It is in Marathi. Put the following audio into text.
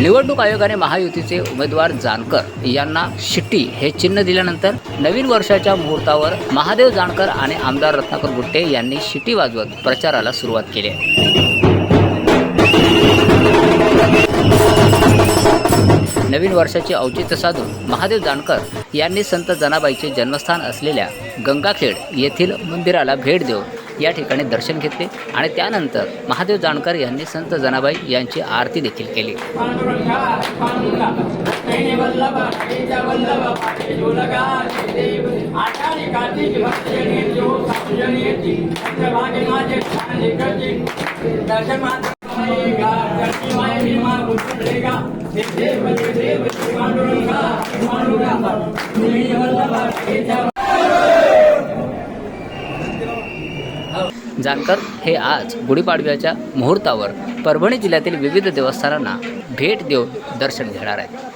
निवडणूक आयोगाने महायुतीचे उमेदवार जानकर यांना शिट्टी हे चिन्ह दिल्यानंतर नवीन वर्षाच्या मुहूर्तावर महादेव जानकर आणि आमदार रत्नाकर गुट्टे यांनी शिट्टी वाजवत प्रचाराला सुरुवात केली. नवीन वर्षाचे औचित्य साधून महादेव जानकर यांनी संत जनाबाईचे जन्मस्थान असलेल्या गंगाखेड येथील मंदिराला भेट देऊन या ठिकाणी दर्शन घेतले आणि त्यानंतर महादेव जानकर यांनी संत जनाबाई यांची आरती देखील केली जानकर हे आज गुढीपाडव्याच्या मुहूर्तावर परभणी जिल्ह्यातील विविध देवस्थानांना भेट देऊन दर्शन घेणार आहेत.